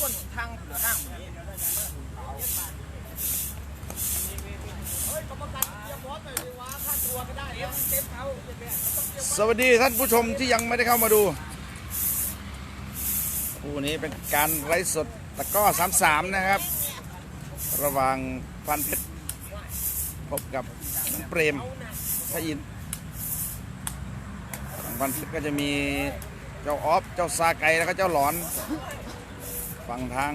ก้นทางเหลือร่ารเตรียมพร้อมหน่อยดีวะค่าตัวก็ได้เอ็มเต็มเขาสวัสดีท่านผู้ชมที่ยังไม่ได้เข้ามาดูคู่นี้เป็นการไลฟ์สดตะก้อ33 นะครับ ระหว่างพันเพชรพบกับน้องเปรมพระอินทร์พันเพชรก็จะมีเจ้าออฟ เจ้าซาไก่แล้วก็เจ้าหลอน ฝั่งทาง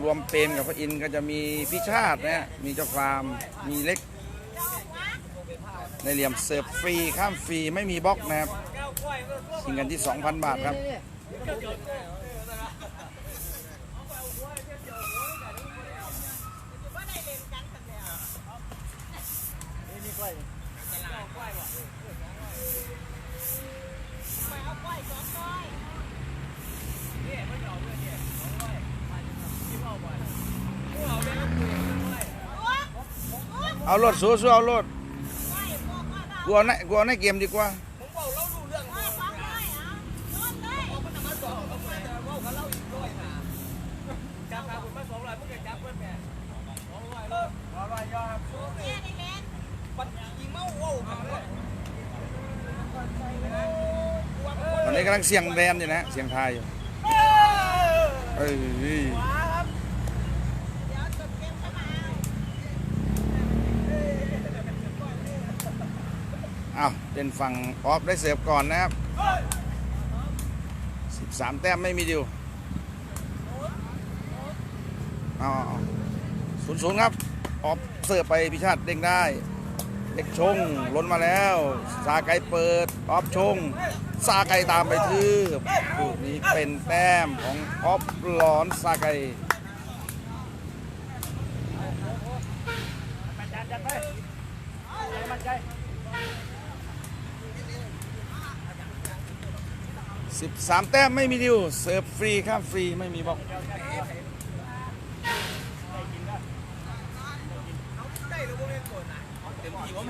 รวมเปรมกับพระอินทร์ก็จะมีพิชาตินะฮะมีเจ้าฟาร์มมีเล็ก ในเหลี่ยมเสิร์ฟฟรีข้ามฟรีไม่มีบล็อกนะครับชิงกันที่ 2,000 บาทครับเอารถสู้สู้ เอารถกลัวในกลัวในเกมดีกว่าผมบอกเรารู้เอามันจะมาสองกับเราอีกร้อยนะจับขาคุณมาสองเพื่อนแม่สองร้อยเลยสองร้อยยอดปัดอีเมาโว้กันเลยตอนนี้กำลังเสียงแดนอยู่นะ เสียงไทยอยู่เอ้ยอ้าว เป็นฝั่งออฟได้เสิร์ฟก่อนนะครับ 13 แต้มไม่มีดิวเอาศูนย์ศูนย์ครับ ออฟเสิร์ฟไปพิชาติเด้งได้ เด็กชงล้นมาแล้วซาไกเปิด ออฟชงซาไกตามไปทืบลูกนี้เป็นแต้มของออฟหลอนซาไก 13 แต้มไม่มีดิวเสิร์ฟฟรีข้ามฟรีไม่มีบล็อก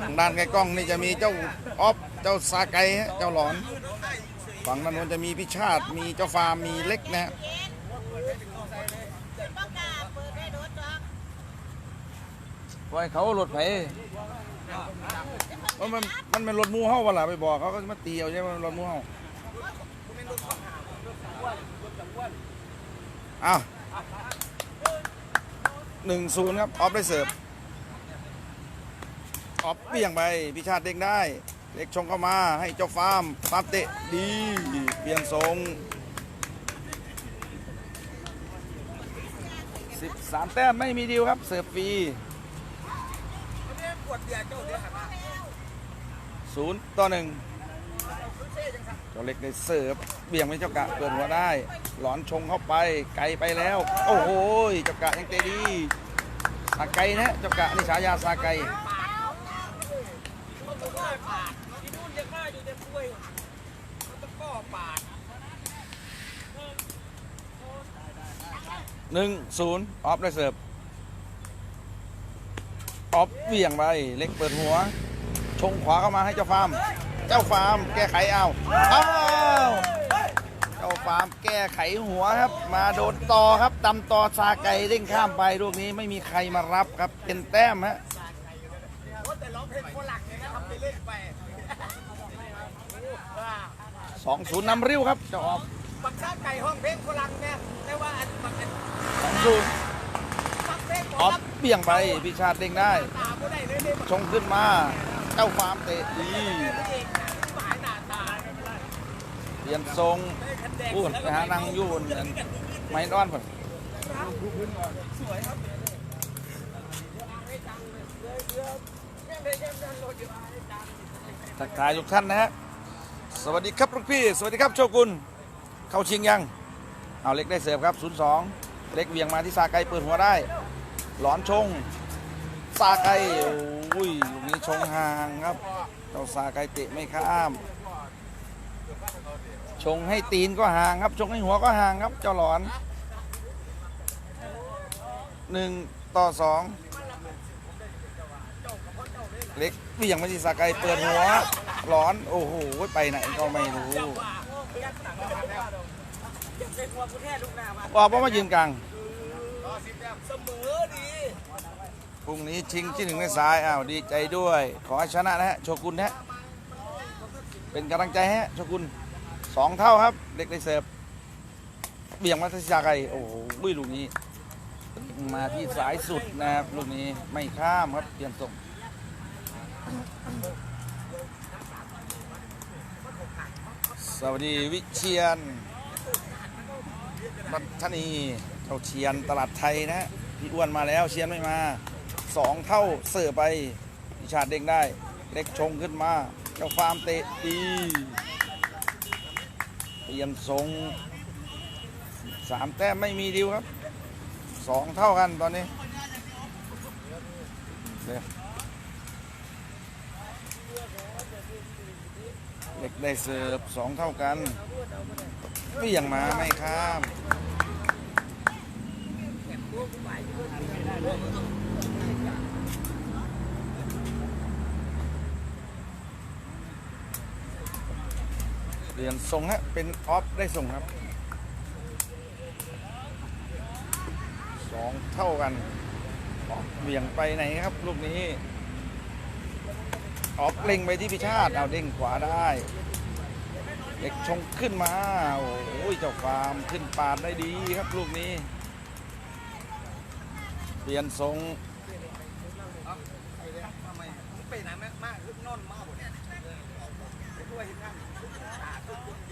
ทางด้านไกลกล้องนี่จะมีเจ้าออฟเจ้าซาไกฮะเจ้าหลอน ฝั่งด้านโน้นจะมีพิชาติมีเจ้าฟาร์มมีเล็กนะฮะปล่อยเขาหลดไผว่ามันมันเป็นรถหมูเฮาวะล่ะไปบอกเขาก็มาตีเอาใช่ไหมนรถหมูเฮา อ้าวหนึ่งศูนย์ครับ ออฟได้เสิร์ฟ ออฟเบี่ยงไป พิชาติเด้งได้เล็กชงเข้ามาให้เจ้าฟาร์มฟาร์มเตะดีเปลี่ยนทรง13แต้มไม่มีดีลครับ เสิร์ฟฟรีศูนย์ต่อหนึ่ง เจ้าเล็กได้เสิร์ฟเบี่ยงไปเจ้ากะเปิดหัวได้ หลอนชงเข้าไปไกลไปแล้ว โอ้โหเจ้ากะยังเตะดีซาไกนะเจ้ากะนี่ฉายาซาไกมันตะก้อปาดที่นู่นยังมาอยู่แต่ป่วยมันตะก้อปาดหนึ่งศูนย์ออฟได้เสิร์ฟออฟเบี่ยงไปเล็กเปิดหัว ชงขวาเข้ามาให้เจ้าฟาร์ม เจ้าฟาร์มแก้ไขเอาอ้าวเจ้าฟาร์มแก้ไขหัวครับ มาโดนต่อครับตำต่อซาไก่เด้งข้ามไปลูกนี้ไม่มีใครมารับครับเป็นแต้มฮะว่าแต่ร้องเพลงคนหลักเลยนะทำไปเล่นไปสองศูนย์นำริ้วครับเจ้าออฟบักซ่าไก่ห้องเพลงคนหลักเนี่ยแต่ว่าอันบักอันสองศูนย์บักเพลงออฟเบี่ยงไปพิชาติเด้งได้ตาไม่ได้เลยเนี่ยชงขึ้นมา เจ้าฟาร์มเตะดี เองหายหน้าตา เรียนทรงพูดไปหานางยูนไม่นอนผมทักทายทุกท่านนะฮะ สวัสดีครับลูกพี่ สวัสดีครับโชกุนเข้าชิงยัง เอาเล็กได้เสิร์ฟครับ 02 เล็กเวียงมาที่ซาไกเปิดหัวได้ หลอนชง ซาไกโอ้ยลูกนี้ชงห่างครับ เจ้าซาไกเตะไม่ข้าม ชงให้ตีนก็ห่างครับ ชงให้หัวก็ห่างครับ เจ้าหลอนหนึ่งต่อสองเล็กเบี่ยงมาที่สาไกเปิดหัวหลอน โอ้โห ไปไหนก็ไม่รู้เป็นหัวกูแท้ลูกหน้ามาอกเพราะมายืนกลางพรุ่งนี้ชิงที่หนึ่งในสาย อ้าว ดีใจด้วย ขอให้ชนะนะฮะ โชกุนนะฮะ เป็นกำลังใจฮะ โชกุน สองเท่าครับ เด็กได้เสิร์ฟเบี่ยงมาที่ชาไกโอ้โหลูกนี้ มาที่สายสุดนะครับลูกนี้ไม่ข้ามครับเปลี่ยนส่งสวัสดีวิเชียนรัชนีเจ้าเชียนตลาดไทยนะพี่อ้วนมาแล้วเชียนไม่มาสองเท่าเสิร์ฟไปพิชาติเด้งได้ เล็กชงขึ้นมา เจ้าฟาร์มเตะดี เปลี่ยนทรงสามแต้มไม่มีดิวครับสองเท่ากันตอนนี้เดี๋ยวเด็กได้เสิร์ฟสองเท่ากันเบี่ยงมาไม่ข้าม เปลี่ยนทรงฮะเป็นออฟได้ส่งครับสองเท่ากันออกเหวี่ยงไปไหนครับ ลูกนี้ออกเล็งไปที่พิชาติเอาเด้งขวาได้เด็กชงขึ้นมา โอ้ยเจ้าฟาร์มขึ้นปาดได้ดีครับ ลูกนี้ เปลี่ยนทรง ทำไมไปไหนมากมากขึ้นนอนมากหมดเนี่ยไปด้วยเห็นข้าง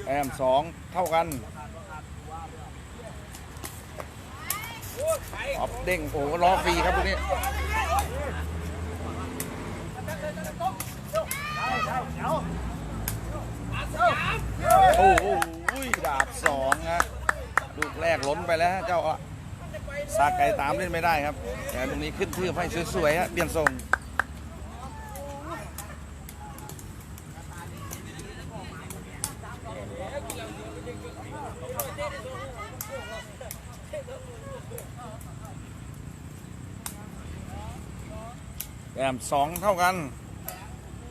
แอมสองเท่ากันไปออฟเด้งโอ้ล้อฟรีครับลูกนี้โอ้โหดาบสองฮะลูกแรกล้นไปแล้วเจ้าอะซาไก่ตามเล่นไม่ได้ครับ แต่ตรงนี้ขึ้นทืบให้สวยๆฮะเปลี่ยนทรง แอมสองเท่ากัน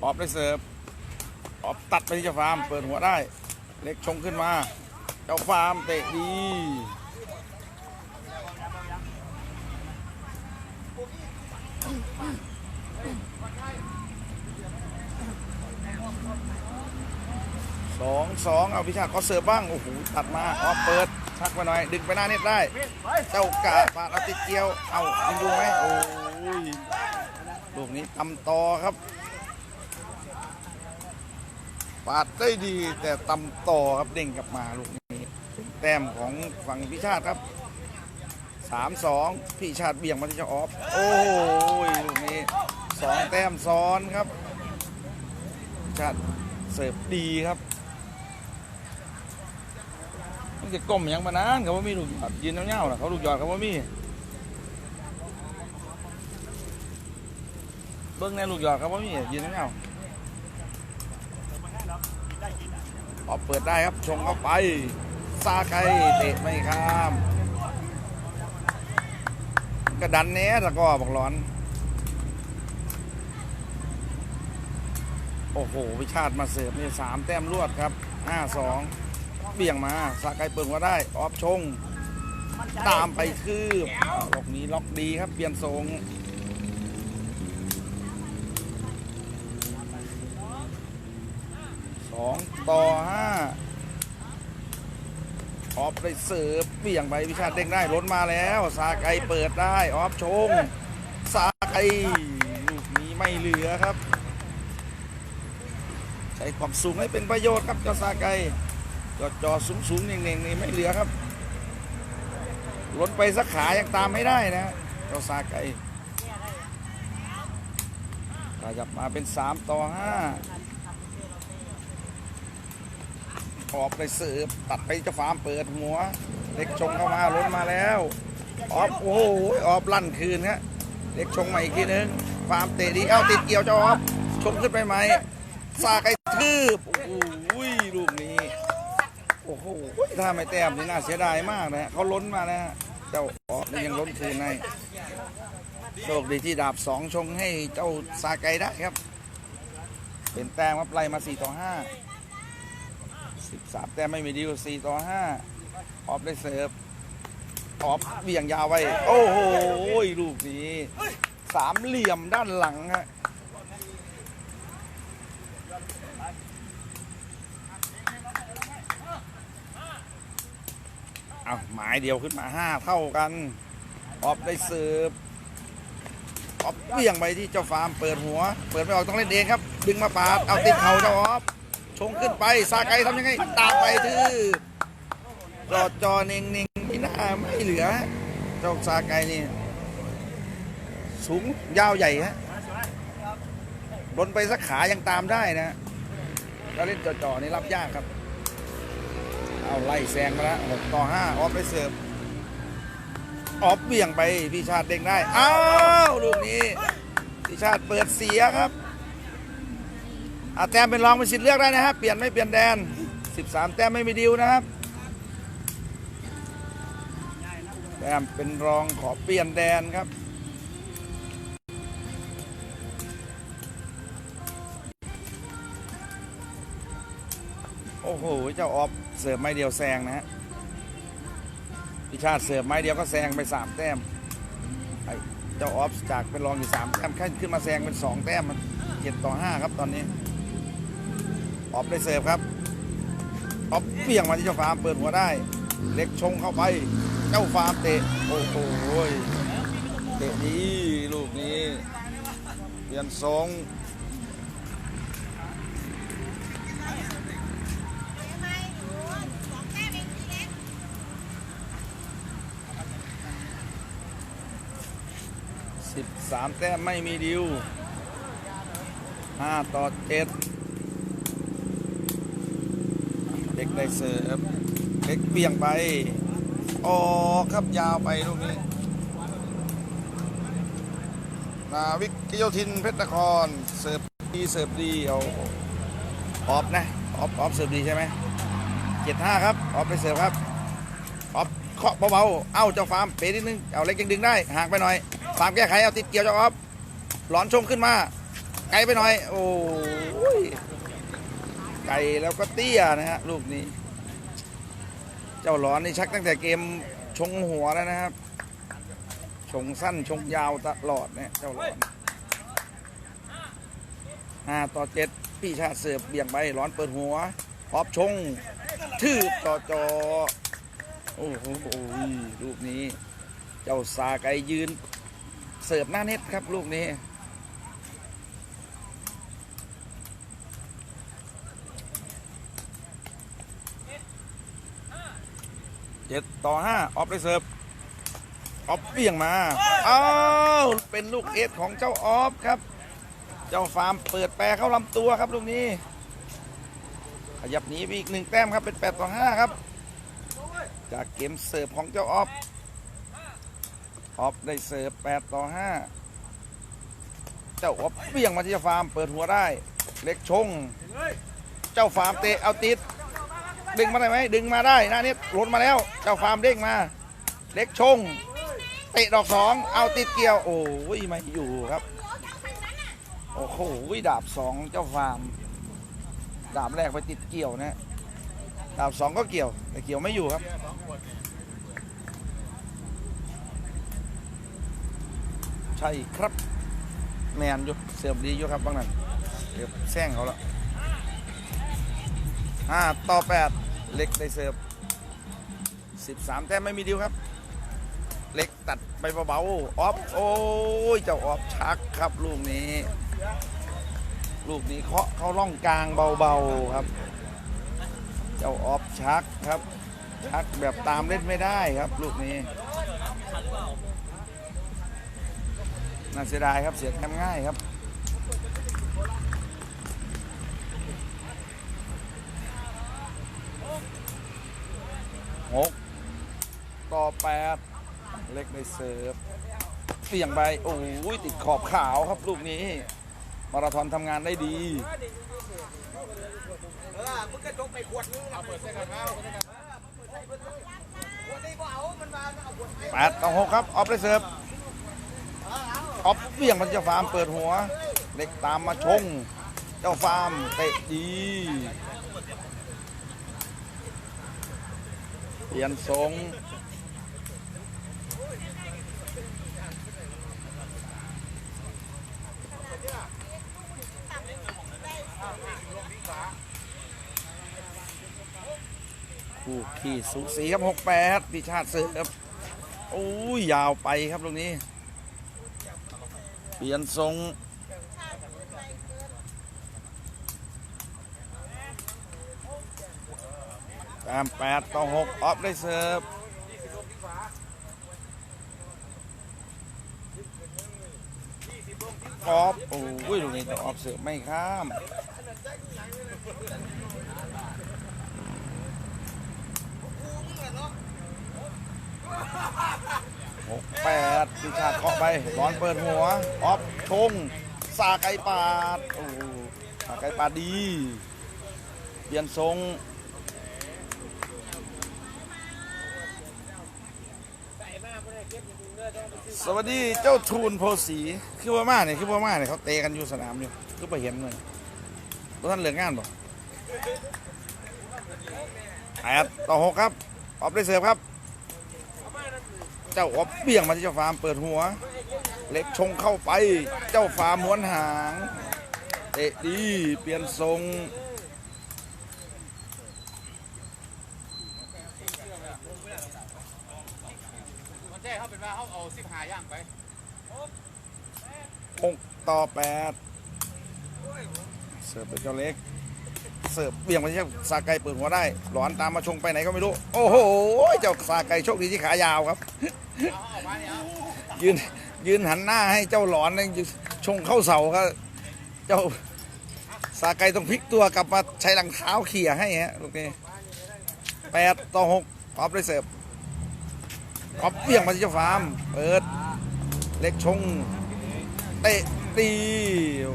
ออฟได้เสิร์ฟ ออฟตัดไปที่เจ้าฟาร์ม เปิดหัวได้ เล็กชงขึ้นมา เจ้าฟาร์มเตะดี สองสองเอาพิชาเขาเสิร์ฟบ้าง โอ้โห ตัดมา ออฟเปิด ชักไปหน่อย ดึงไปหน้าเน็ตได้ เจ้ากะปาดเอาติดเกี่ยว เอายิงดูไหมโอ้ย ลูกนี้ตำต่อครับ ปาดได้ดีแต่ตำต่อครับเด้งกลับมาลูกนี้เป็นแต้มของฝั่งพิชาติครับสามสองพิชาติเบี่ยงมาที่เจ้าออฟโอ้ยลูกนี้สองแต้มซ้อนครับชาติเสิร์ฟดีครับมันจะก้มย่างมานานเขาว่ามีลูกหยอดยืนเงี้ยวๆนะเขาลูกหยอดเขาว่ามี บิ้งในลูกหยอดเขาว่ามียืนเงี้ยวๆออกเปิดได้ครับชงเข้าไปซาไกเตะไม่ข้ามกระดันเนี้ยตะก้อบอกร้อน โอ้โห วิชาติมาเสิร์ฟนี่สามแต้มรวดครับห้าสองเบี่ยงมาซาไกเปิดมาได้ ออฟชง ตามไปคืบล็อกนี้ล็อกดีครับ เปลี่ยนทรง สอง ต่อห้าออฟได้เสิร์ฟเบี่ยงไปวิชาติเด้งได้ล้นมาแล้วซาไกเปิดได้ออฟชงซาไกลูกนี้ไม่เหลือครับ ใช้ความสูงให้เป็นประโยชน์ครับเจ้าซาไกจอจอสูงสูงเน่งๆนี่ไม่เหลือครับล้นไปสักขายังตามไม่ได้นะเจ้าซาไกขยับมาเป็น 3 ต่อ 5 ออกไปเสิร์ฟตัดไปจ้าฟาร์มเปิดหัว เล็กชงเข้ามาล้นมาแล้วออฟโอ้โหออฟลั่นคืนฮะเล็กชงใหม่อีกทีนึงฟาร์มเตะดีเอ้าติดเกี่ยวเจ้าออฟชงขึ้นไปไหมซาไกทืบโอ้โหลูกนี้โอ้โหถ้าไม่แต้มนี่น่าเสียดายมากนะฮะเขาล้นมานะฮะเจ้าออฟยังล้นคืนให้โชคดีที่ดาบสองชงให้เจ้าซาไกได้ครับ เป็นแต้มครับไล่มา4ต่อ5 13 แต้มไม่มีดีล4ต่อ 5 ออฟได้เสิร์ฟ ออฟเบี่ยงยาวไปโอ้โหลูกนี้ สามเหลี่ยมด้านหลังฮะเอาหมายเดียวขึ้นมาห้าเท่ากัน ออฟได้เสิร์ฟออฟเบี่ยงไปที่เจ้าฟาร์มเปิดหัว เปิดไม่ออกต้องเล่นเองครับ ดึงมาปาด เอาติดเข่าเจ้าออฟ ชงขึ้นไปซาไกทำยังไงตามไปทื่อจอดจอเน่งเน่งที่หน้าไม่เหลือเจ้าซาไกนี่สูงยาวใหญ่ฮะบนไปสักขายังตามได้นะถ้าเล่นจ่อนี่รับยากครับ เอาไล่แซงมาแล้วหกต่อห้าออฟไปเสิร์ฟออฟเบี่ยงไปพี่ชาติเด้งได้ อ้าวลูกนี้พี่ชาติเปิดเสียครับ อาแต้มเป็นรองเป็นสิทธิ์เลือกได้นะครับเปลี่ยนไม่เปลี่ยนแดน 13 แต้มไม่มีดิวนะครับแต้มเป็นรองขอเปลี่ยนแดนครับโอ้โห เจ้าออฟเสิร์ฟไม้เดียวแซงนะฮะพิชาติเสิร์ฟไม้เดียวก็แซงไปสามแต้มไอ้เจ้าออฟจากเป็นรองอยู่สามแต้มขึ้นมาแซงเป็นสองแต้มมันเจ็ดต่อห้าครับตอนนี้ ออฟได้เสิร์ฟครับออฟเบี่ยงมาที่เจ้าฟาร์มเปิดหัวได้ เล็กชงเข้าไป เจ้าฟาร์มเตะ โอ้โหเตะดีลูกนี้เปลี่ยนทรงสิบสามแต้มไม่มีดิวห้าต่อเจ็ดเด็ก ได้เสิร์ฟเด็กเบี่ยงไปออกครับยาวไปลูกนี้นาวิกกิโยธินเพชรนครเสิร์ฟดีเสิร์ฟดีเอาออฟนะออฟออฟเสิร์ฟดีใช่ไหมเจ็ดห้าครับออฟไปเสิร์ฟครับออฟเคาะเบาๆเอ้าเจ้าฟาร์มเป๋นิดนึงเอาเล็กยังดึงได้ห่างไปหน่อยฟาร์มแก้ไขเอาติดเกี่ยวเจ้าออฟหลอนชงขึ้นมาไกลไปหน่อย โอ้ย ไกลแล้วก็เตี้ยนะฮะลูกนี้ เจ้าหลอนนี่ชักตั้งแต่เกมชงหัวแล้วนะครับ ชงสั้นชงยาวตลอดเนี่ยเจ้าหลอนห้าต่อเจ็ดพี่ชาติเสิร์ฟเบี่ยงไปร้อนเปิดหัวพอบชงทืบต่อจอโอ้โหลูกนี้ เจ้าซาไกยืนเสิร์ฟหน้าเน็ตครับลูกนี้ เจ็ดต่อห้าออฟได้เสิร์ฟออฟเบี่ยงมาอ้าวเป็นลูกเอสของเจ้าออฟครับ เจ้าฟาร์มเปิดแปรเข้าลำตัวครับลูกนี้ ขยับหนีไปอีกหนึ่งแต้มครับเป็น8ต่อ5ครับ จากเกมเสิร์ฟของเจ้าออฟออฟได้เสิร์ฟ8ต่อ5เจ้าออฟเบี่ยงมาที่เจ้าฟาร์มเปิดหัวได้ เล็กชง เจ้าฟาร์มเตะเอาติด ดึงมาได้ไหมดึงมาได้หน้านี้หล่นมาแล้วเจ้าฟาร์มเด้งมา เล็กชงเตะดอกสองเอาติดเกี่ยว โอ้ยไม่อยู่ครับ โอ้โหดาบสองเจ้าฟาร์มดาบแรกไปติดเกี่ยวนะดาบสองก็เกี่ยว แต่เกี่ยวไม่อยู่ครับใช่ครับแมนอยู่เสียบดีอยู่ครับบางนั้นเดี๋ยวแซงเขาแล้วห้าต่อแปด เล็กได้เสิร์ฟสิบสามแต้มไม่มีดิวครับ เล็กตัดไปเบาๆออฟโอ้ยเจ้าออฟชักครับลูกนี้ ลูกนี้เคาะเข้าร่องกลางเบาๆครับ เจ้าออฟชักครับ ชักแบบตามเล่นไม่ได้ครับ ลูกนี้น่าเสียดายครับเสียแต้มง่ายครับ หกต่อ แปดเล็กในเสิร์ฟเสี่ยงไป โอ้ยติดขอบขาวครับลูกนี้ มาราธอนทำงานได้ดีเออมึงก็จกไปขวดนึงเอาเปิดเส้นกันเอาขวดนี้ก็เอาวแปดต่อหกครับ ออฟได้เสิร์ฟออฟเบี่ยงมันจ้าฟาร์มเปิดหัว เล็กตามมาชง เจ้าฟาร์มเตะดีเปลี่ยนทรง คู่ขี่สูสีครับหกแปดพิชาติเสิร์ฟโอ้ยยาวไปครับตรงนี้ เปลี่ยนทรงตาม8ต่อ6ออฟได้เสิร์ฟออฟโอ้ยลูกนี้แต่ออฟเสิร์ฟไม่ข้าม หกแปดพิชาเคาะไปร้อนเปิดหัวออฟชงสาไก่ปาดโอ้สาไก่ปาดดีเปลี่ยนทรงสวัสดีเจ้าทูนโพสีคือว่ามาเนี่ยคือว่ามาเนี่ยเขาเตะกันอยู่สนามอยู่คือไปเห็นเลยพวกท่านเหลืองานบ่แปดต่อหกครับออฟได้เสิร์ฟครับ เจ้าออฟเบี่ยงมาที่เจ้าฟาร์มเปิดหัว เล็กชงเข้าไป เจ้าฟาร์มม้วนหางเตะดีเปลี่ยนทรงมันแจ้เขาเป็นว่าเขาเอาสิบหาย่างไปหกต่อแปดเสิร์ฟเป็นเจ้าเล็ก เสิร์ฟเบี่ยงมาที่สาไก่เปิดหัวได้ หลอนตามมาชงไปไหนก็ไม่รู้ โอ้โห เจ้าสาไก่โชคดีที่ขายาวครับ ยืนยืนหันหน้าให้เจ้าหลอนนั่นชงเข้าเสาครับเจ้าสาไกต้องพลิกตัวกลับมาใช้หลังเท้าเขี่ยให้ฮะลูกนี้แปดต่อหกออฟได้เสิร์ฟออฟเบี่ยงมาที่เจ้าฟาร์มเปิดเล็กชงเตะตีโ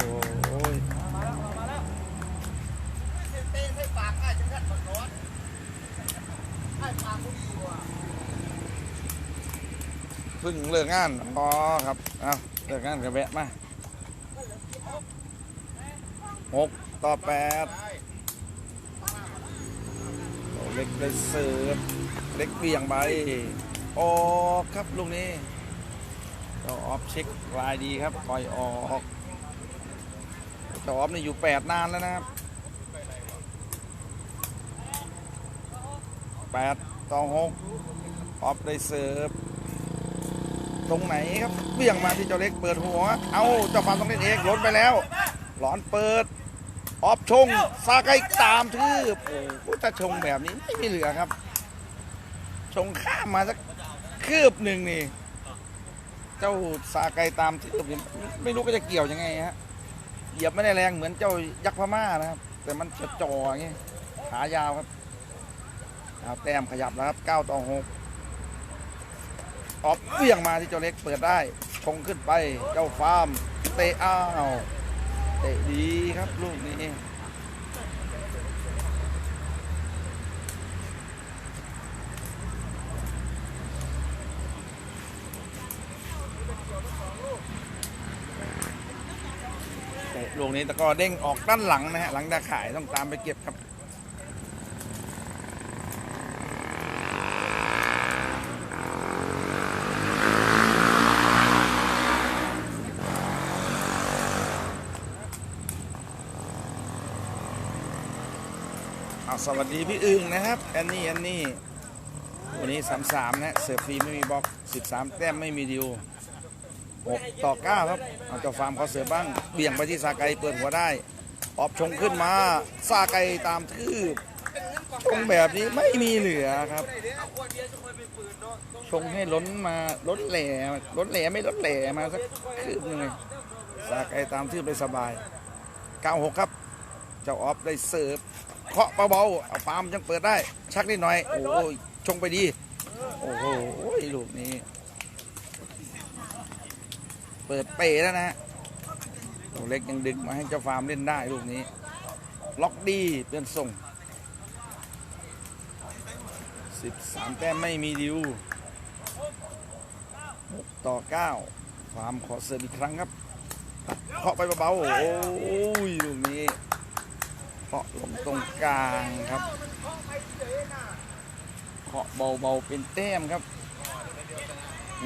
อ้ยเต้นให้ปากอ้ายจังกันร้อนอ้ปากบ่ดีว่ะ เพิ่งเลิกงาน อ๋อครับเอาเลิกงานกับแวะมาหกต่อแปดโอ้เล็กได้เสิร์ฟเล็กเบี่ยงไปออกครับลูกนี้เจ้าออฟเช็คลายดีครับปล่อยออกเจ้าออฟนี่อยู่แปดนานแล้วนะครับแปดต่อหกออฟได้เสิร์ฟ ตรงไหนครับเบี่ยงมาที่เจ้าเล็กเปิดหัว เอาเจ้าฟามต้องเล่นเองล้นไปแล้ว หลอนเปิด ออฟชงซาไกตามทืบโอ้โหถ้าชงแบบนี้ไม่มีเหลือครับ ชงข้ามมาสักคืบหนึ่งนี่ เจ้าซาไกตามทืบนี่ไม่รู้ก็จะเกี่ยวยังไงฮะเหยียบไม่ได้แรงเหมือนเจ้ายักษ์พม่านะครับ แต่มันจะจ่ออย่างงี้ขายาวครับเอาแต้มขยับแล้วครับ9ต่อ6 ออฟเบี่ยงมาที่เจ้าเล็กเปิดได้ชงขึ้นไปเจ้าฟาร์ม เตะอ้าวเตะดีครับลูกนี้เตะลูกนี้แต่ก็เด้งออกด้านหลังนะฮะหลังตาข่ายต้องตามไปเก็บครับ เอาสวัสดีพี่อึงนะครับแอนนี่แอนนี่วันนี้สามสามนะเสิร์ฟฟรีไม่มีบล็อกสิบสามแต้มไม่มีดิวหกต่อเก้าครับเอาเจ้าฟาร์มเขาเสิร์ฟบ้างเบี่ยงไปที่ซาไกเปิดหัวได้ ออบชงขึ้นมาซาไกตามทืบชงแบบนี้ไม่มีเหลือครับ ชงให้ล้นมาล้นแหล่ล้นแหล่ไม่ล้นแหล่มาสักคืบหนึงเลยซาไกตามทืบได้สบาย96ครับ เจ้าออฟได้เสิร์ฟ เคาะเบาๆเอาปาล์มยังเปิดได้ ชักนิดหน่อย โอ้ยชงไปดี โอ้โหลูกนี้ เปิดเปแล้วนะฮะตัวเล็กยังดึงมาให้เจ้าฟาร์มเล่นได้ลูกนี้ ล็อกดีเปลี่ยนส่ง 13 แต้มไม่มีดิว6ต่อ 9 ฟาร์มขอเสิร์ฟอีกครั้งครับเคาะไปเบาๆโอ้ยลูกนี้ เคาะลงตรงกลางครับเคาะเบาๆเป็นแต้มครับ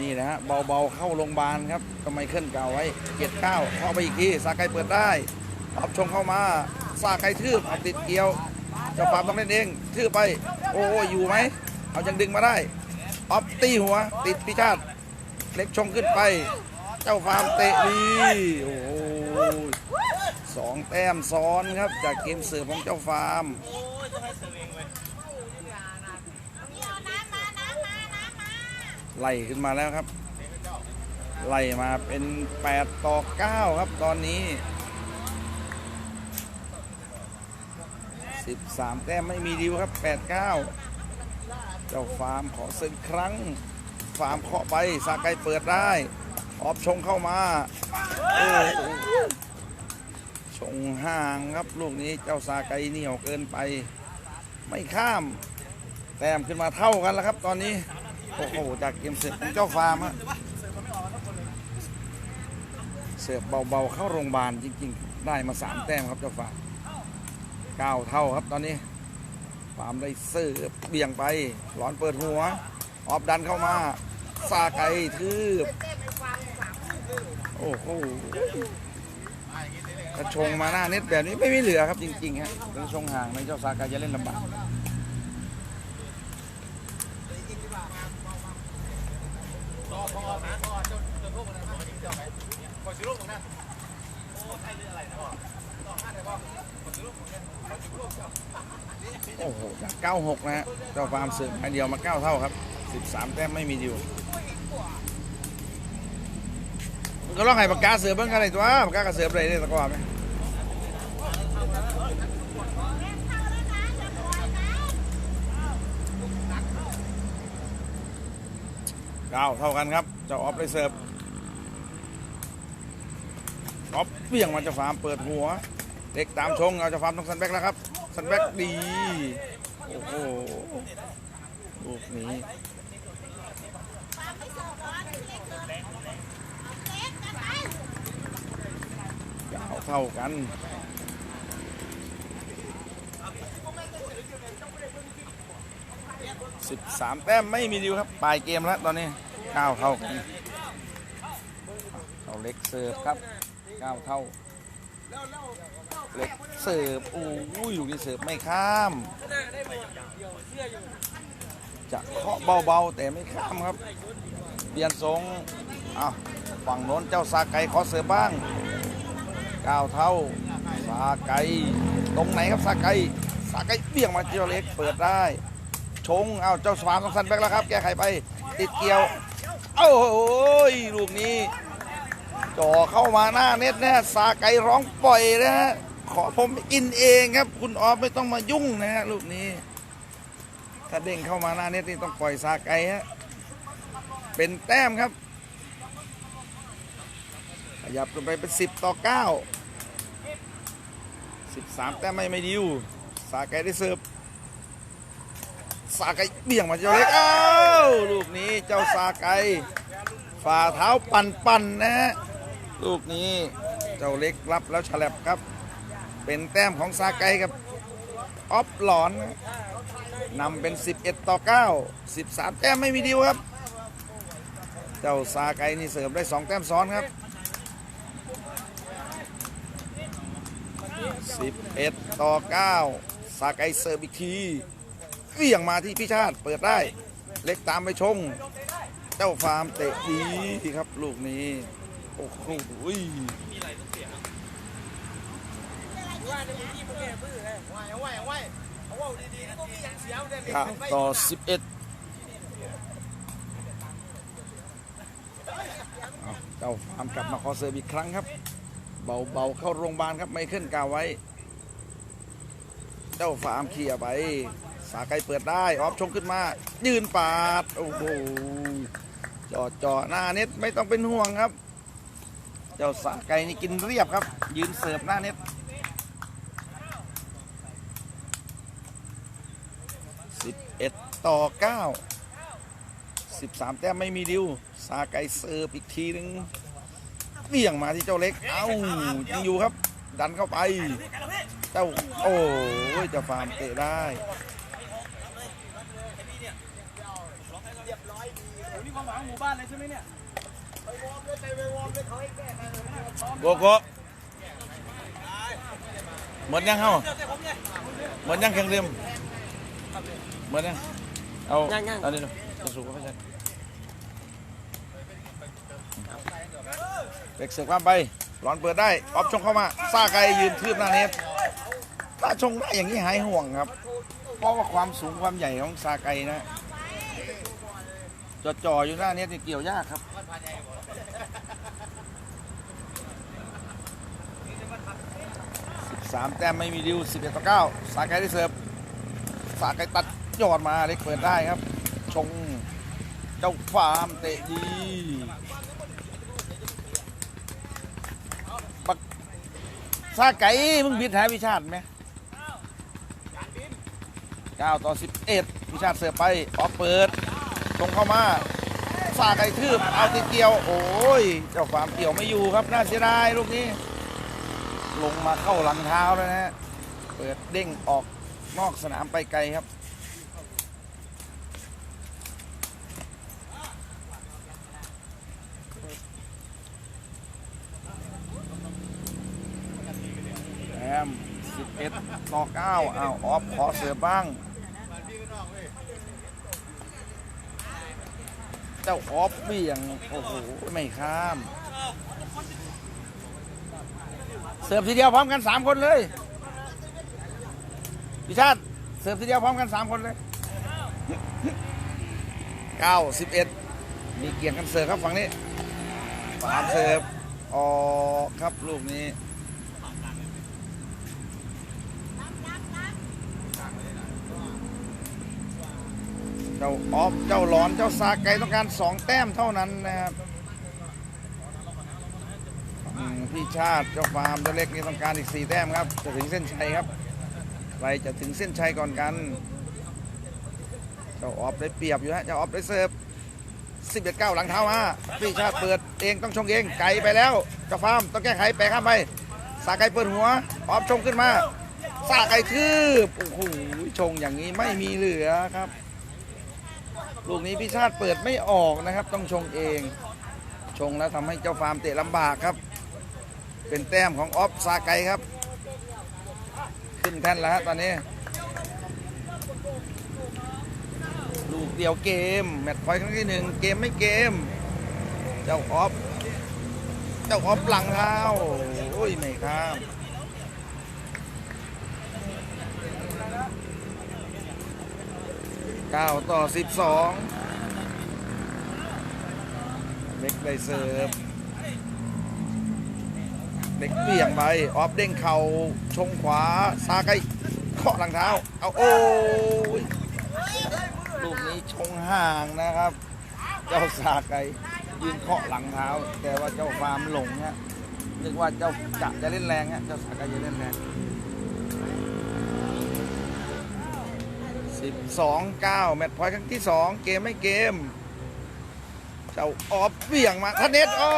นี่นะฮะเบาๆเข้าโรงพยาบาลครับก็ไมเคิลกล่าวไว้เกียรติเก้าเข้าไปอีกทีสาไกเปิดได้ออบชงเข้ามาสาไกทืบเอาติดเกี่ยวเจ้าฟาร์มต้องเล่นเองทืบไป โอ้ยอยู่ไหมเอายังดึงมาได้ออฟตีหัว ติดพิชาติเล็กชงขึ้นไป เจ้าฟาร์มเตะดีโอ้โห สองแต้มซ้อนครับจากเกมเสิร์ฟของเจ้าฟาร์มไล่ขึ้นมาแล้วครับ ไล่มาเป็น 8 ต่อ 9 ครับตอนนี้ 13 แต้มไม่มีดิวครับ 8 9 เจ้าฟาร์มขอสึกครั้ง ฟาร์มเคาะไปสาไกเปิดได้ ออฟชงเข้ามา ชงห่างครับลูกนี้เจ้าสาไกเหนียวเกินไป ไม่ข้าม แต้มขึ้นมาเท่ากันแล้วครับ ตอนนี้ โอ้โห จากเกมเสิร์ฟของเจ้าฟาร์มฮะเสิร์ฟเบาๆเข้าโรงพยาบาลจริงๆ ได้มาสามแต้มครับเจ้าฟาร์มเก้าเท่าครับตอนนี้ฟาร์มได้เสิร์ฟเบี่ยงไปหลอนเปิดหัว ออฟดันเข้ามาซาไกทืบโอ้โห กระชงมาหน้าเน็ตแบบนี้ไม่มีเหลือครับจริงๆฮะกระชงห่างในเจ้าซาไกจะเล่นลำบากต่อพอหาพอนจนพวกมันพอยิงเจ้าไปพอสิลูกตรงนั้นโอ้ใช่เรื่องอะไรนะพ่อต่อห้าได้พ่อพอสิลูกตรงนั้นพอสิลูกเจ้าโหจาก96 นะฮะเจ้าฟาร์มเสิร์ฟมาเดียวมา 9 เท่าครับ 13 แต้มไม่มีดิวมัน ก็ร้องให้ปากกาเสือเบิ้งกันเลยตัวปากกากระเสืออะไรได้ตะกว่าไหมเก้าเท่ากันครับเจ้าออฟได้เสิร์ฟออฟเบี่ยงมาเจ้าฟาร์มเปิดหัว เด็กตามชงเอาจ้าฟาร์มต้องสันแบ็กแล้วครับสันแบ็กดี โอ้โหลูกนี้ เท่ากัน13แต้มไม่มีดิวครับปลายเกมแล้วตอนนี้9เท่ากันเอาเล็กเสิร์ฟครับ9เท่า เล็กเสิร์ฟโอ้ยลูกนี้เสิร์ฟไม่ข้าม จะเคาะเบาๆแต่ไม่ข้ามครับเปลี่ยนทรงอ้าวฝั่งโน้นเจ้าซาไกขอเสิร์ฟบ้าง ก้าเท่าซาไกตรงไหนครับซาไกซาไกเบี่ยงมาเจียวเล็กเปิดได้ ชงเอาเจ้าสวามต้องสันแบกแล้วครับ แก้ไขไป ติดเกี่ยวโอ้โหลูกนี้จ่อเข้ามาหน้าเน็ตนะฮะซาไกร้องปล่อยนะฮะขอผมอินเองครับ คุณออฟไม่ต้องมายุ่งนะฮะลูกนี้ถ้าเด้งเข้ามาหน้าเน็ตนี่ต้องปล่อยซาไกฮะเป็นแต้มครับขยับลงไปเป็น 10 ต่อ 9 13 แต้มไม่ไม่ดิวซาไกได้เสิร์ฟซาไกเบี่ยงมาเจ้าเล็กอ้าวลูกนี้เจ้าซาไกฝ่าเท้าปั่นปั่นๆนะฮะลูกนี้เจ้าเล็กรับแล้วฉลับครับ เป็นแต้มของซาไกกับออฟหลอนนำเป็น 11 ต่อ 9 13 แต้มไม่มีดิวครับ เจ้าซาไกนี่เสริมได้ 2 แต้มซ้อนครับ 11 ต่อ9ซาไกเสิร์ฟอีกทีเวี่ยงมาที่พิชาติเปิดได้ เล็กตามไปชง เจ้าฟาร์มเตะดีครับ ลูกนี้ โอ้โหเอาไว้เอาไว้เอาไว้ดีๆนี่ก็มีอย่างเสียวเด้เก้าต่อ 11เอาเจ้าฟาร์มกลับมาขอเสิร์ฟอีกครั้งครับ เบาๆเข้าโรงพยาบาลครับ ไม่ขึ้นกาวไว้ เจ้าฟาร์มเคลียร์ไป สาไกเปิดได้ ออฟชงขึ้นมา ยืนปาด โอ้โหจอดจอหน้าเน็ตไม่ต้องเป็นห่วงครับ เจ้าสาไกนี่กินเรียบครับ ยืนเสิร์ฟหน้าเน็ต11ต่อ9 13แต้มไม่มีดิว สาไกเสิร์ฟอีกทีหนึ่ง เบี่ยงมาที่เจ้าเล็ก เอ้ายังอยู่ครับ ดันเข้าไป เจ้า โอ้ยเจ้าฟาร์มเตะได้เรียบร้อยดีนี่ความหวังหมู่บ้านเลยใช่ไหมเนี่ยไปวอร์มเลยไปวอร์มเลยเขาให้แก้ทางเลยโกโกหมดยังเฮาหมดยังแข่งเรียมหมดยังเอาเอานี่ดูจะสูบก็ไม่ใช่ เด็กเสือกความไปหลอนเปิดได้ออฟชงเข้ามาซาไกยืนทืบหน้าเน็ตถ้าชงได้อย่างนี้หายห่วงครับ เพราะว่าความสูงความใหญ่ของซาไกนะจอจ่ออยู่หน้าเน็ตนี่เกี่ยวยากครับสามแต้มไม่มีดิว11ต่อ9สาไกได้เสิร์ฟสาไกตัดยอดมาเล็กเปิดได้ครับ ชงเจ้าฟาร์มเตะดีบัก ซาไก่มึงบิดหาวิชาติไหมเก้าต่อ11วิชาติเสียไปออกเปิดตรงเข้ามาซาไก่ทืบเอาติเกี่ยว โอ้ยเจ้าความเกี่ยวไม่อยู่ครับน่าเสียดายลูกนี้ ลงมาเข้าหลังเท้าแล้วนะฮะเปิดเด้งออกนอกสนามไปไกลครับ แอม11 ต่อ 9 อ้าวออฟขอเสือบ้าง เจ้าออฟเบี่ยง โอ้โห ไม่ข้าม เสิร์ฟทีเดียวพร้อมกัน 3 คนเลยพิชาติ เสิร์ฟทีเดียวพร้อมกัน 3 คนเลย 9 11 มีเกียร์กันเสิร์ฟครับฝั่งนี้ฝามเสิร์ฟออกครับลูกนี้ จ้าออฟเจ้าหลอนเจ้าซาไกต้องการ2แต้มเท่านั้นนะครับพี่ชาติเจ้าฟาร์มเจ้าเล็กนี่ต้องการอีก4แต้มครับจะถึงเส้นชัยครับใครจะถึงเส้นชัยก่อนกัน เจ้าออฟได้เปรียบอยู่ฮะเจ้าออฟได้เสิร์ฟ11 9หลังเท้ามาพี่ชาติเปิดเองต้องชงเองไกลไปแล้วเจ้าฟาร์มต้องแก้ไขแปะข้ามไปสาไกเปิดหัวออฟชงขึ้นมาสาไกทืบโอ้โหชงอย่างนี้ไม่มีเหลือครับ ลูกนี้พี่ชาติเปิดไม่ออกนะครับ ต้องชงเอง ชงแล้วทำให้เจ้าฟาร์มเตะลำบากครับ เป็นแต้มของออฟซาไกครับ ขึ้นแท่นแล้วฮะตอนนี้ ลูกเดียวเกม แมตช์พอยต์ครั้งที่หนึ่งเกมไม่เกม เจ้าออฟ เจ้าออฟหลังเท้าโอ้ยไม่ข้าม 9 ต่อ 12 เล็กได้เสิร์ฟเล็กเบี่ยงไป ออฟเด้งเข่าชงขวาซาไกเคาะหลังเท้า เอาโอ้ยลูกนี้ชงห่างนะครับ เจ้าซาไกยืนเคาะหลังเท้า แต่ว่าเจ้าฟาร์มหลงฮะนึกว่าเจ้าจะจะเล่นแรงฮะเจ้าซาไกจะเล่นแรง 12 9แมตช์พอยต์ครั้งที่ 2 เกมไม่เกม เจ้าออฟเบี่ยงมาทันเน็ตโอ้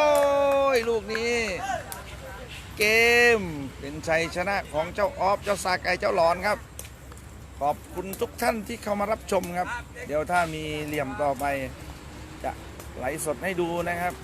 ย ลูกนี้ เกมเป็นชัยชนะของเจ้าออฟ เจ้าซาไกเจ้าหลอนครับ ขอบคุณทุกท่านที่เข้ามารับชมครับ เดี๋ยวถ้ามีเหลี่ยมต่อไป จะไหลสดให้ดูนะครับ